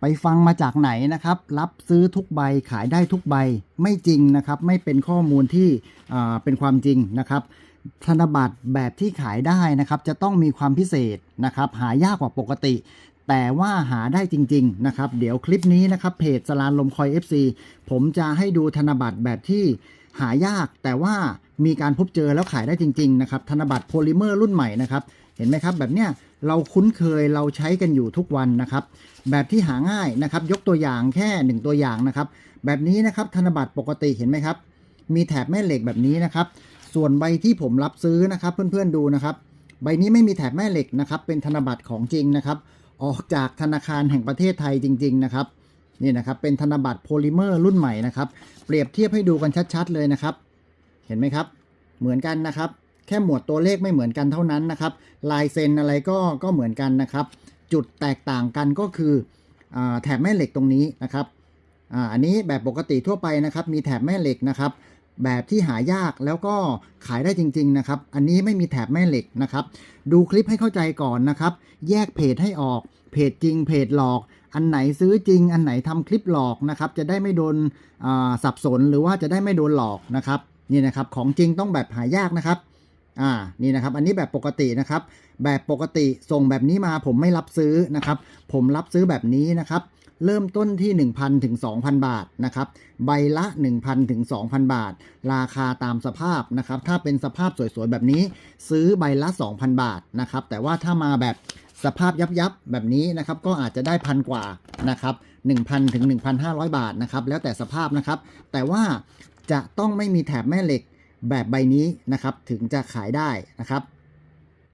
ไปฟังมาจากไหนนะครับ รับซื้อทุกใบขายได้ทุกใบไม่จริงนะครับ ไม่เป็นข้อมูลที่เป็นความจริงนะครับ ธนบัตรแบบที่ขายได้นะครับ จะต้องมีความพิเศษนะครับ หายากกว่าปกติ แต่ว่าหาได้จริง ๆ นะครับ เดี๋ยวคลิปนี้นะครับเพจสลานลมคอย FC ผมจะให้ดูธนบัตรแบบที่หายากแต่ว่า มีการพบเจอแล้วขายได้จริงๆนะครับธนบัตรโพลิเมอร์รุ่นใหม่นะครับเห็นไหมครับแบบเนี้ยเราคุ้นเคยเราใช้กันอยู่ทุกวันนะครับ แบบที่หาง่ายนะครับ ยกตัวอย่างแค่หนึ่งตัวอย่างนะครับ แบบนี้นะครับธนบัตรปกติเห็นไหมครับ มีแถบแม่เหล็กแบบนี้นะครับ ส่วนใบที่ผมรับซื้อนะครับ เพื่อนๆดูนะครับ ใบนี้ไม่มีแถบแม่เหล็กนะครับ เป็นธนบัตรของจริงนะครับ ออกจากธนาคารแห่งประเทศไทยจริง ๆ นะครับนี่นะครับเป็นธนบัตรโพลิเมอร์รุ่นใหม่นะครับ เปรียบเทียบให้ดูกันชัด ๆ เลยนะครับ เห็นไหมครับ เหมือนกันนะครับ แค่หมวดตัวเลขไม่เหมือนกันเท่านั้นนะครับ ลายเซ็นอะไรก็ก็เหมือนกันนะครับ จุดแตกต่างกันก็คืออแถบแม่เหล็กตรงนี้นะครับอ,อันนี้แบบปกติทั่วไปนะครับ มีแถบแม่เหล็กนะครับ แบบที่หายากแล้วก็ขายได้จริง ๆนะครับ อันนี้ไม่มีแถบแม่เหล็กนะครับ ดูคลิปให้เข้าใจก่อนนะครับ แยกเพจให้ออก เพจจริง เพจหลอก อันไหนซื้อจริง อันไหนทำคลิปหลอกนะครับ จะได้ไม่โดนสับสนหรือว่าจะได้ไม่โดนหลอกนะครับ นี่นะครับของจริงต้องแบบหายากนะครับอ่านี่นะครับอันนี้แบบปกตินะครับ แบบปกติส่งแบบนี้มาผมไม่รับซื้อนะครับ ผมรับซื้อแบบนี้นะครับ เริ่มต้นที่ 1,000ถึง2,000 บาทนะครับใบละ 1,000ถึง2,000 บาท ราคาตามสภาพนะครับ ถ้าเป็นสภาพสวยๆแบบนี้ ซื้อใบละ 2,000 บาทนะครับ แต่ว่าถ้ามาแบบสภาพยับๆแบบนี้นะครับก็อาจจะได้พันกว่านะครับ1,000ถึง1,500 บาทนะครับแล้วแต่สภาพนะครับ แต่ว่า จะต้องไม่มีแถบแม่เหล็กแบบใบนี้นะครับ ถึงจะขายได้นะครับ